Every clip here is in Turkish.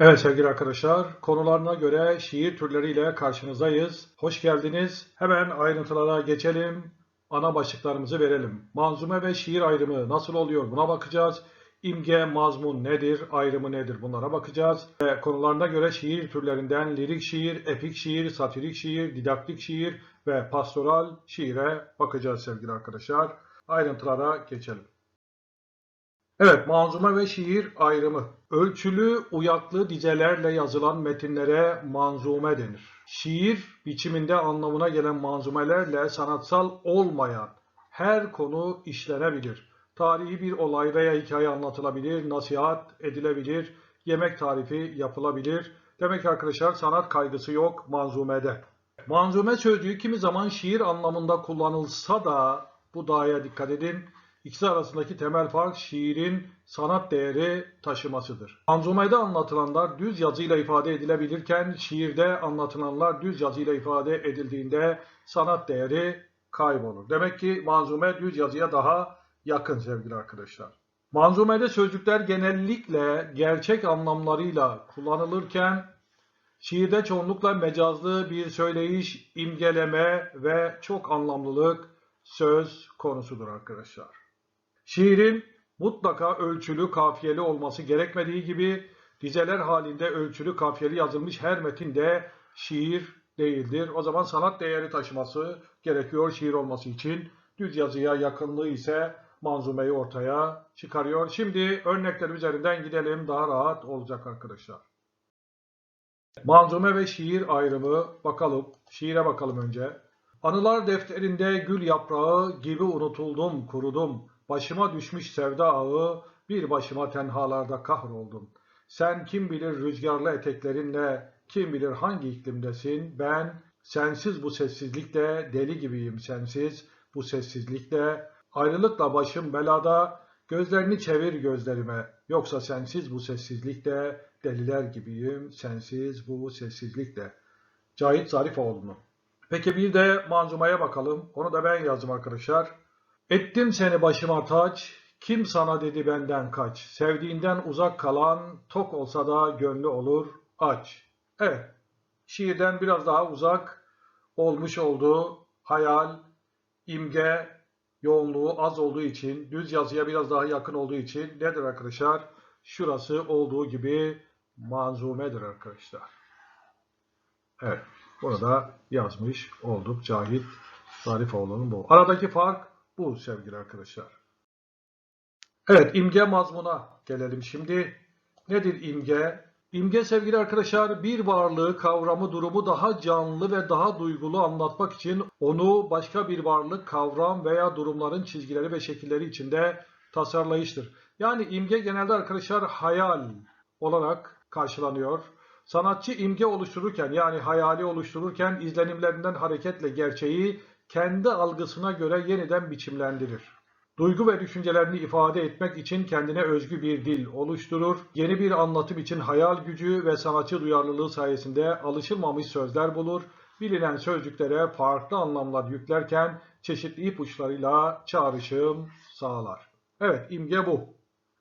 Evet sevgili arkadaşlar, konularına göre şiir türleriyle karşınızdayız. Hoş geldiniz. Hemen ayrıntılara geçelim. Ana başlıklarımızı verelim. Manzume ve şiir ayrımı nasıl oluyor buna bakacağız. İmge, mazmun nedir, ayrımı nedir bunlara bakacağız. Ve konularına göre şiir türlerinden lirik şiir, epik şiir, satirik şiir, didaktik şiir ve pastoral şiire bakacağız sevgili arkadaşlar. Ayrıntılara geçelim. Evet, manzume ve şiir ayrımı. Ölçülü, uyaklı dizelerle yazılan metinlere manzume denir. Şiir biçiminde anlamına gelen manzumelerle sanatsal olmayan her konu işlenebilir. Tarihi bir olay veya hikaye anlatılabilir, nasihat edilebilir, yemek tarifi yapılabilir. Demek ki arkadaşlar sanat kaygısı yok manzumede. Manzume sözcüğü kimi zaman şiir anlamında kullanılsa da bu dağa dikkat edin. İkisi arasındaki temel fark şiirin sanat değeri taşımasıdır. Manzumede anlatılanlar düz yazıyla ifade edilebilirken şiirde anlatılanlar düz yazıyla ifade edildiğinde sanat değeri kaybolur. Demek ki manzume düz yazıya daha yakın sevgili arkadaşlar. Manzumede sözcükler genellikle gerçek anlamlarıyla kullanılırken şiirde çoğunlukla mecazlı bir söyleyiş, imgeleme ve çok anlamlılık söz konusudur arkadaşlar. Şiirin mutlaka ölçülü, kafiyeli olması gerekmediği gibi dizeler halinde ölçülü, kafiyeli yazılmış her metin de şiir değildir. O zaman sanat değeri taşıması gerekiyor şiir olması için. Düz yazıya yakınlığı ise manzumeyi ortaya çıkarıyor. Şimdi örnekler üzerinden gidelim daha rahat olacak arkadaşlar. Manzume ve şiir ayrımı bakalım. Şiire bakalım önce. Anılar defterinde gül yaprağı gibi unutuldum, kurudum. Başıma düşmüş sevda ağı, bir başıma tenhalarda kahroldum. Sen kim bilir rüzgarlı eteklerinle, kim bilir hangi iklimdesin, ben sensiz bu sessizlikte deli gibiyim sensiz bu sessizlikte. Ayrılıkla başım belada, gözlerini çevir gözlerime, yoksa sensiz bu sessizlikte deliler gibiyim sensiz bu sessizlikte. Cahit Zarifoğlu'nun. Peki bir de manzumaya bakalım. Onu da ben yazdım arkadaşlar. Ettim seni başıma taç, kim sana dedi benden kaç. Sevdiğinden uzak kalan, tok olsa da gönlü olur aç. Evet, şiirden biraz daha uzak olmuş olduğu hayal, imge, yoğunluğu az olduğu için, düz yazıya biraz daha yakın olduğu için nedir arkadaşlar? Şurası olduğu gibi manzumedir arkadaşlar. Evet, burada yazmış olduk Cahit Zarifoğlu'nun bu. Aradaki fark bu sevgili arkadaşlar. Evet imge mazmuna gelelim şimdi. Nedir imge? İmge sevgili arkadaşlar bir varlığı, kavramı, durumu daha canlı ve daha duygulu anlatmak için onu başka bir varlık, kavram veya durumların çizgileri ve şekilleri içinde tasarlayıştır. Yani imge genelde arkadaşlar hayal olarak karşılanıyor. Sanatçı imge oluştururken yani hayali oluştururken izlenimlerinden hareketle gerçeği kendi algısına göre yeniden biçimlendirir. Duygu ve düşüncelerini ifade etmek için kendine özgü bir dil oluşturur. Yeni bir anlatım için hayal gücü ve sanatçı duyarlılığı sayesinde alışılmamış sözler bulur. Bilinen sözcüklere farklı anlamlar yüklerken çeşitli ipuçlarıyla çağrışım sağlar. Evet imge bu.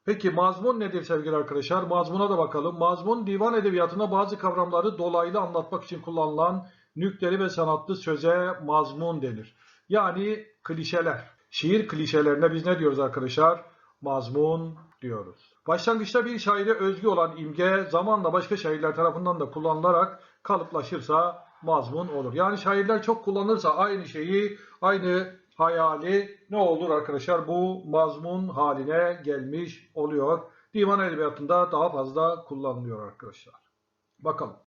Peki mazmun nedir sevgili arkadaşlar? Mazmuna da bakalım. Mazmun divan edebiyatında bazı kavramları dolaylı anlatmak için kullanılan nükteli ve sanatlı söze mazmun denir. Yani klişeler. Şiir klişelerine biz ne diyoruz arkadaşlar? Mazmun diyoruz. Başlangıçta bir şaire özgü olan imge zamanla başka şairler tarafından da kullanılarak kalıplaşırsa mazmun olur. Yani şairler çok kullanırsa aynı şeyi, aynı hayali ne olur arkadaşlar? Bu mazmun haline gelmiş oluyor. Divan edebiyatında daha fazla kullanılıyor arkadaşlar. Bakalım.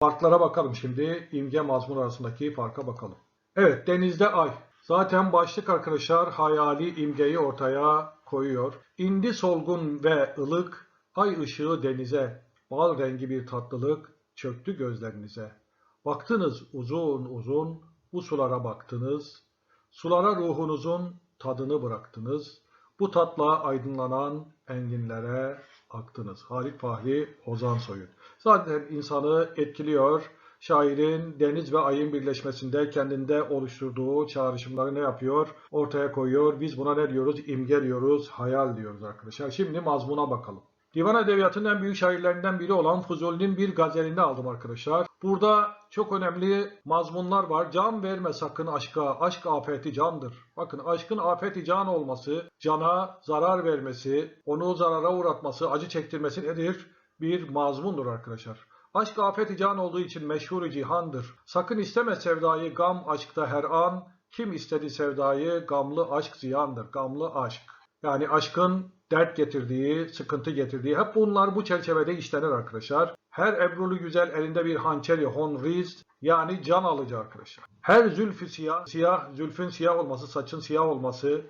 Farklara bakalım şimdi. İmge mazmun arasındaki farka bakalım. Evet denizde ay. Zaten başlık arkadaşlar hayali imgeyi ortaya koyuyor. İndi solgun ve ılık, ay ışığı denize, bal rengi bir tatlılık çöktü gözlerinize. Baktınız uzun uzun, bu sulara baktınız, sulara ruhunuzun tadını bıraktınız. Bu tatla aydınlanan enginlere aktınız. Halit Fahri Ozan Soyut. Zaten insanı etkiliyor. Şairin deniz ve ayın birleşmesinde kendinde oluşturduğu çağrışımları ne yapıyor? Ortaya koyuyor. Biz buna ne diyoruz? İmge diyoruz, hayal diyoruz arkadaşlar. Şimdi mazmuna bakalım. Divan Edebiyatı'nın en büyük şairlerinden biri olan Fuzuli'nin bir gazelini aldım arkadaşlar. Burada çok önemli mazmunlar var. Can verme sakın aşka, aşk afeti candır. Bakın aşkın afeti can olması, cana zarar vermesi, onu zarara uğratması, acı çektirmesi nedir? Bir mazmundur arkadaşlar. Aşk afeti can olduğu için meşhur cihandır. Sakın isteme sevdayı gam aşkta her an. Kim istedi sevdayı gamlı aşk ziyandır. Gamlı aşk. Yani aşkın dert getirdiği, sıkıntı getirdiği hep bunlar bu çerçevede işlenir arkadaşlar. Her ebrulu güzel elinde bir hançeri honriz yani can alıcı arkadaşlar. Her zülfü siyah, siyah zülfün siyah olması, saçın siyah olması,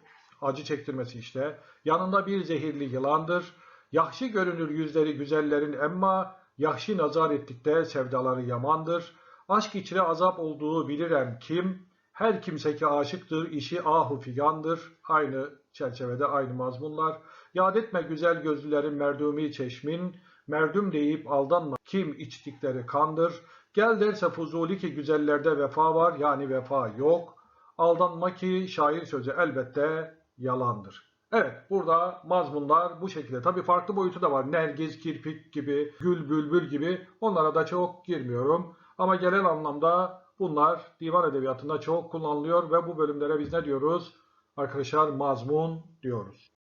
acı çektirmesi işte. Yanında bir zehirli yılandır. Yahşi görünür yüzleri güzellerin emma yahşi nazar ettikte sevdaları yamandır. Aşk içre azap olduğu bilirem kim? Her kimse ki aşıktır, işi ahu figandır. Aynı çerçevede aynı mazmunlar. Yad etme güzel gözlülerin merdumi çeşmin. Merdum deyip aldanma kim içtikleri kandır. Gel derse Fuzuli ki güzellerde vefa var yani vefa yok. Aldanma ki şair sözü elbette yalandır. Evet burada mazmunlar bu şekilde. Tabi farklı boyutu da var. Nergiz, kirpik gibi, gül, bülbül gibi onlara da çok girmiyorum. Ama genel anlamda bunlar divan edebiyatında çok kullanılıyor ve bu bölümlere biz ne diyoruz? Arkadaşlar mazmun diyoruz.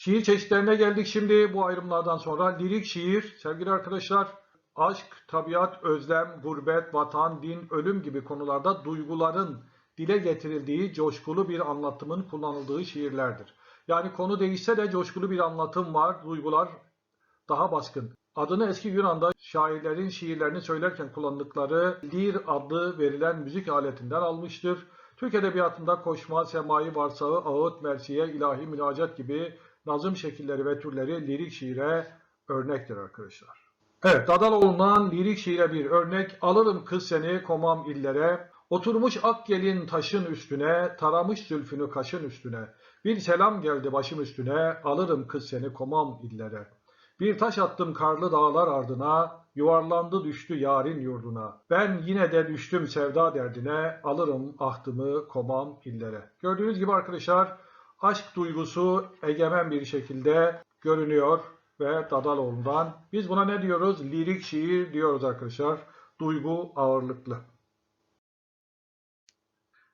Şiir çeşitlerine geldik şimdi bu ayrımlardan sonra. Lirik şiir sevgili arkadaşlar aşk, tabiat, özlem, gurbet, vatan, din, ölüm gibi konularda duyguların dile getirildiği coşkulu bir anlatımın kullanıldığı şiirlerdir. Yani konu değişse de coşkulu bir anlatım var, duygular daha baskın. Adını eski Yunan'da şairlerin şiirlerini söylerken kullandıkları lir adlı verilen müzik aletinden almıştır. Türk Edebiyatı'nda koşma, semai varsağı, ağıt, mersiye, ilahi münacat gibi nazım şekilleri ve türleri lirik şiire örnektir arkadaşlar. Evet, Dadaloğlu'ndan lirik şiire bir örnek. Alırım kız seni komam illere, oturmuş ak gelin taşın üstüne, taramış zülfünü kaşın üstüne. Bir selam geldi başım üstüne, alırım kız seni komam illere. Bir taş attım karlı dağlar ardına, yuvarlandı düştü yarın yurduna. Ben yine de düştüm sevda derdine, alırım ahtımı komam illere. Gördüğünüz gibi arkadaşlar, aşk duygusu egemen bir şekilde görünüyor ve Dadaloğlu'ndan. Biz buna ne diyoruz? Lirik şiir diyoruz arkadaşlar. Duygu ağırlıklı.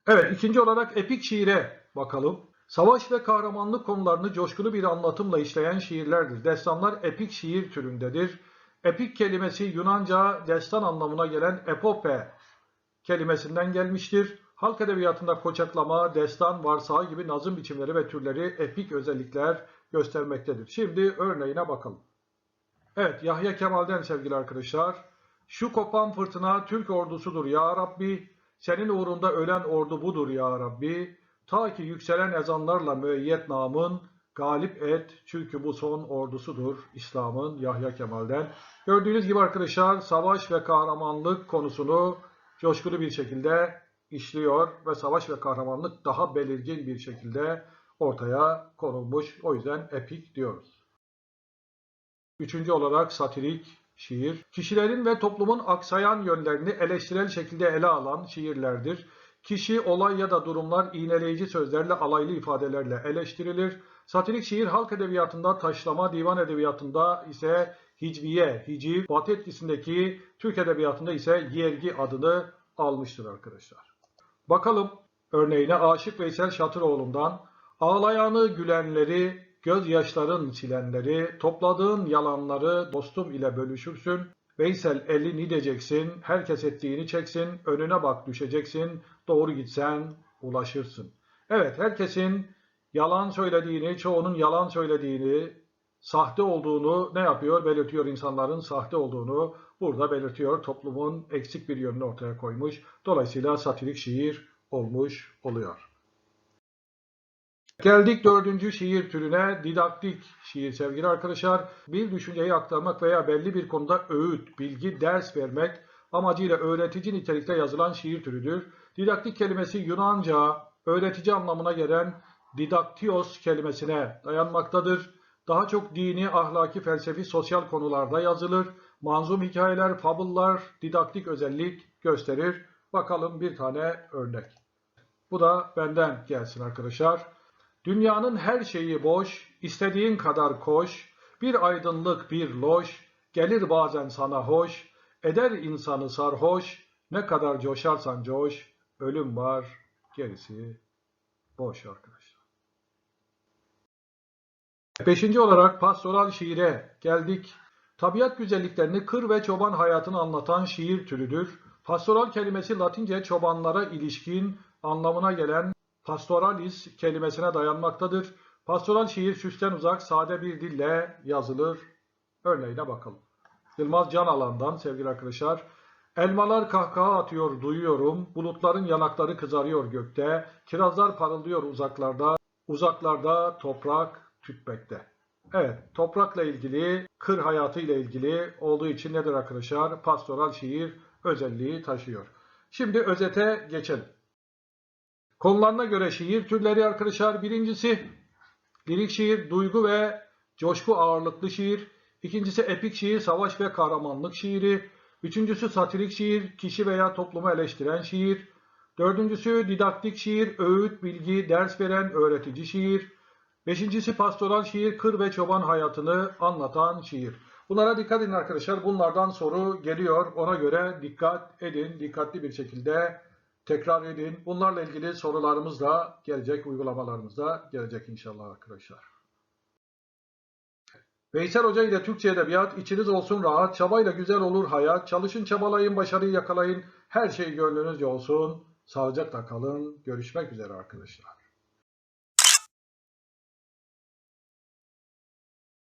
Evet ikinci olarak epik şiire bakalım. Savaş ve kahramanlık konularını coşkulu bir anlatımla işleyen şiirlerdir. Destanlar epik şiir türündedir. Epik kelimesi Yunanca destan anlamına gelen epope kelimesinden gelmiştir. Halk edebiyatında koçaklama, destan, varsağı gibi nazım biçimleri ve türleri epik özellikler göstermektedir. Şimdi örneğine bakalım. Evet Yahya Kemal'den sevgili arkadaşlar. Şu kopan fırtına Türk ordusudur ya Rabbi. Senin uğrunda ölen ordu budur ya Rabbi. Ta ki yükselen ezanlarla müeyyet namın galip et çünkü bu son ordusudur İslam'ın Yahya Kemal'den. Gördüğünüz gibi arkadaşlar savaş ve kahramanlık konusunu coşkulu bir şekilde işliyor ve savaş ve kahramanlık daha belirgin bir şekilde ortaya konulmuş. O yüzden epik diyoruz. Üçüncü olarak satirik şiir. Kişilerin ve toplumun aksayan yönlerini eleştirel şekilde ele alan şiirlerdir. Kişi, olay ya da durumlar iğneleyici sözlerle, alaylı ifadelerle eleştirilir. Satirik şiir halk edebiyatında taşlama, divan edebiyatında ise hicviye, hiciv, batı etkisindeki Türk edebiyatında ise yergi adını almıştır arkadaşlar. Bakalım örneğine Aşık Veysel Şatıroğlu'ndan ağlayanı gülenleri, gözyaşların silenleri, topladığın yalanları dostum ile bölüşürsün. Veysel eli ni diyeceksin, herkes ettiğini çeksin, önüne bak düşeceksin, doğru gitsen ulaşırsın. Evet herkesin yalan söylediğini, çoğunun yalan söylediğini, sahte olduğunu ne yapıyor? Belirtiyor insanların sahte olduğunu burada belirtiyor. Toplumun eksik bir yönünü ortaya koymuş. Dolayısıyla satirik şiir olmuş oluyor. Geldik dördüncü şiir türüne didaktik şiir sevgili arkadaşlar. Bir düşünceyi aktarmak veya belli bir konuda öğüt, bilgi, ders vermek amacıyla öğretici nitelikte yazılan şiir türüdür. Didaktik kelimesi Yunanca öğretici anlamına gelen didaktios kelimesine dayanmaktadır. Daha çok dini, ahlaki, felsefi, sosyal konularda yazılır. Manzum hikayeler, fabullar didaktik özellik gösterir. Bakalım bir tane örnek. Bu da benden gelsin arkadaşlar. Dünyanın her şeyi boş, istediğin kadar koş, Bir aydınlık bir loş, gelir bazen sana hoş, eder insanı sarhoş, ne kadar coşarsan coş, ölüm var, gerisi boş arkadaşlar. Beşinci olarak pastoral şiire geldik. Tabiat güzelliklerini, kır ve çoban hayatını anlatan şiir türüdür. Pastoral kelimesi Latince çobanlara ilişkin anlamına gelen pastoralis kelimesine dayanmaktadır. Pastoral şiir süsten uzak, sade bir dille yazılır. Örneğine bakalım. Yılmaz Can Alan'dan sevgili arkadaşlar. Elmalar kahkaha atıyor duyuyorum, bulutların yanakları kızarıyor gökte, kirazlar parıldıyor uzaklarda, uzaklarda toprak tütmekte. Evet, toprakla ilgili, kır hayatı ile ilgili olduğu için nedir arkadaşlar? Pastoral şiir özelliği taşıyor. Şimdi özete geçelim. Konularına göre şiir türleri arkadaşlar birincisi lirik şiir, duygu ve coşku ağırlıklı şiir. İkincisi epik şiir, savaş ve kahramanlık şiiri. Üçüncüsü satirik şiir, kişi veya toplumu eleştiren şiir. Dördüncüsü didaktik şiir, öğüt, bilgi, ders veren öğretici şiir. Beşincisi pastoral şiir, kır ve çoban hayatını anlatan şiir. Bunlara dikkat edin arkadaşlar. Bunlardan soru geliyor. Ona göre dikkat edin. Dikkatli bir şekilde tekrar edin. Bunlarla ilgili sorularımız da gelecek, uygulamalarımız da gelecek inşallah arkadaşlar. Veysel Hoca ile Türkçe Edebiyat, içiniz olsun rahat, çabayla güzel olur hayat, çalışın çabalayın, başarıyı yakalayın, her şey gönlünüzce olsun, sağlıcakla kalın, görüşmek üzere arkadaşlar.